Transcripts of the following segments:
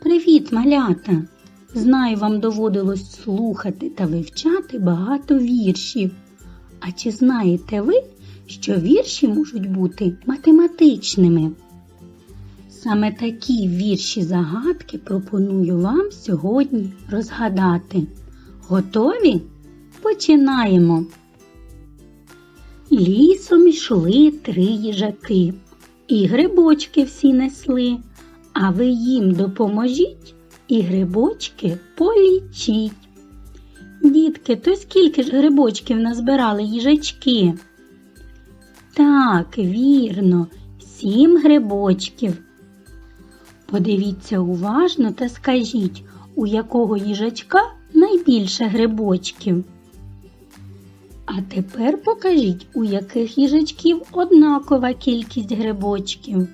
Привіт, малята! Знаю, вам доводилось слухати та вивчати багато віршів. А чи знаєте ви, що вірші можуть бути математичними? Саме такі вірші загадки пропоную вам сьогодні розгадати. Готові? Починаємо. Лісом йшли три їжаки, і грибочки всі несли, а ви їм допоможіть і грибочки полічіть. Дітки, то скільки ж грибочків назбирали їжачки? Так, вірно, сім грибочків. Подивіться уважно та скажіть, у якого їжачка найбільше грибочків. А тепер покажіть, у яких їжачків однакова кількість грибочків.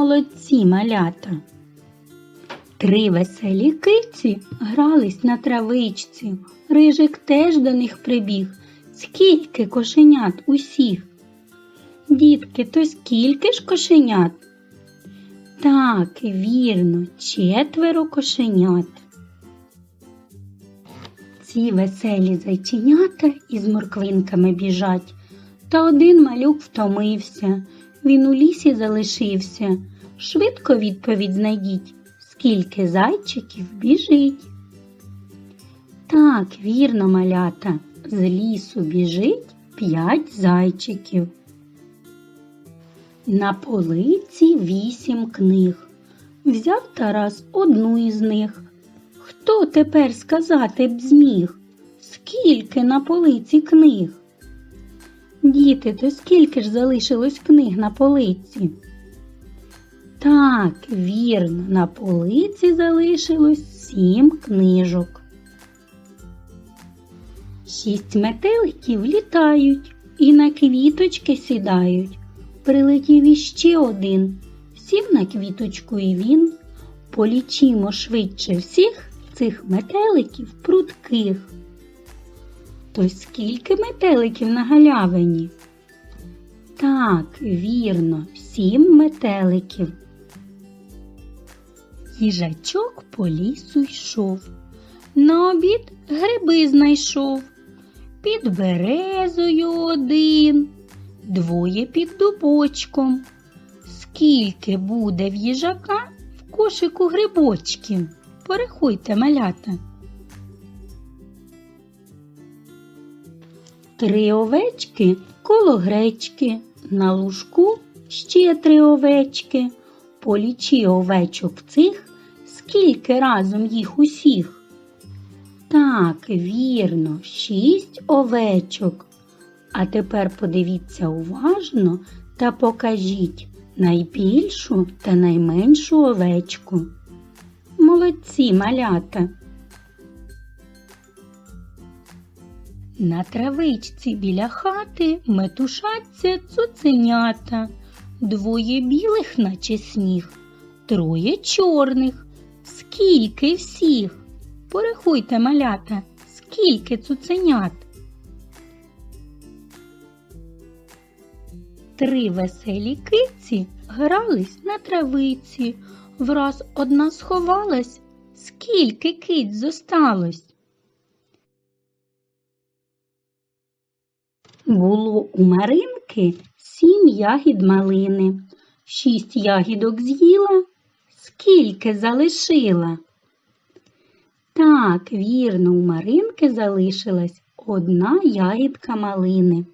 Молодці малята. Три веселі киці грались на травичці. Рижик теж до них прибіг. Скільки кошенят усіх? Дітки, то скільки ж кошенят? Так, вірно, четверо кошенят. Ці веселі зайченята із морквинками біжать. Та один малюк втомився. Він у лісі залишився. Швидко відповідь знайдіть, скільки зайчиків біжить. Так, вірно, малята, з лісу біжить п'ять зайчиків. На полиці вісім книг. Взяв Тарас одну із них. Хто тепер сказати б зміг? Скільки на полиці книг? Діти, то скільки ж залишилось книг на полиці? Так, вірно, на полиці залишилось сім книжок. Шість метеликів літають і на квіточки сідають. Прилетів іще один, сів на квіточку і він. Полічімо швидше всіх цих метеликів прудких. То скільки метеликів на галявині? Так, вірно, сім метеликів. Їжачок по лісу йшов. На обід гриби знайшов. Під березою один, двоє під дубочком. Скільки буде в їжака в кошику грибочків? Порахуйте, малята. Три овечки коло гречки, на лужку ще три овечки. Полічи овечок цих, скільки разом їх усіх. Так, вірно, шість овечок. А тепер подивіться уважно та покажіть найбільшу та найменшу овечку. Молодці малята. На травичці біля хати метушаться цуценята, двоє білих, наче сніг, троє чорних. Скільки всіх? Порахуйте, малята, скільки цуценят. Три веселі киці грались на травиці. Враз одна сховалась. Скільки киць зосталось? Було у Маринки сім ягід малини. Шість ягідок з'їла, скільки залишила? Так, вірно, у Маринки залишилась одна ягідка малини.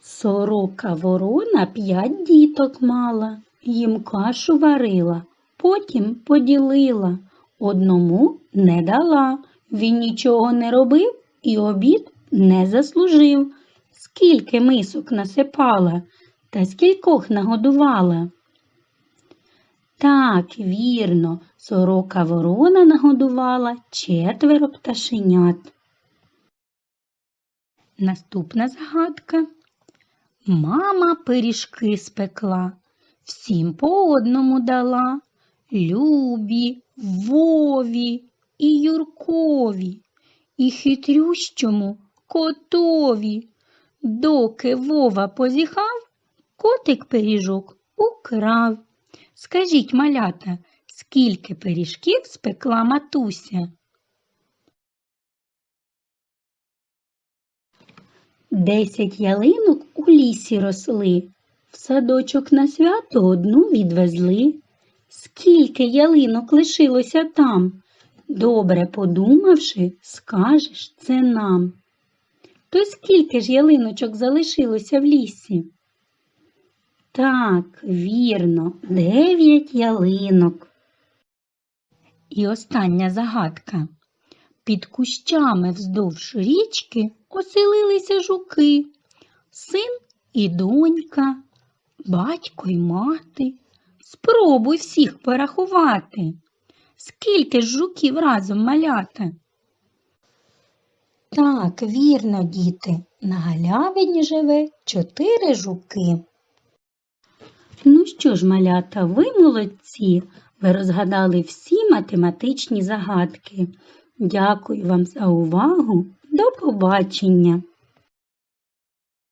Сорока ворона п'ять діток мала, їм кашу варила, потім поділила, одному не дала, він нічого не робив і обід не заслужив. Скільки мисок насипала та скількох нагодувала? Так, вірно, сорока ворона нагодувала четверо пташенят. Наступна згадка. Мама пиріжки спекла, всім по одному дала. Любі, Вові і Юркові, і хитрющому котові. Доки Вова позіхав, котик пиріжок украв. Скажіть, малята, скільки пиріжків спекла матуся? Десять ялинок у лісі росли, в садочок на свято одну відвезли. Скільки ялинок лишилося там? Добре подумавши, скажеш це нам. То скільки ж ялиночок залишилося в лісі? Так, вірно, дев'ять ялинок. І остання загадка. Під кущами вздовж річки оселилися жуки, син і донька, батько й мати. Спробуй всіх порахувати. Скільки ж жуків разом малята? Так, вірно, діти, на галявині живе чотири жуки. Ну що ж, малята, ви молодці, ви розгадали всі математичні загадки. Дякую вам за увагу. До побачення!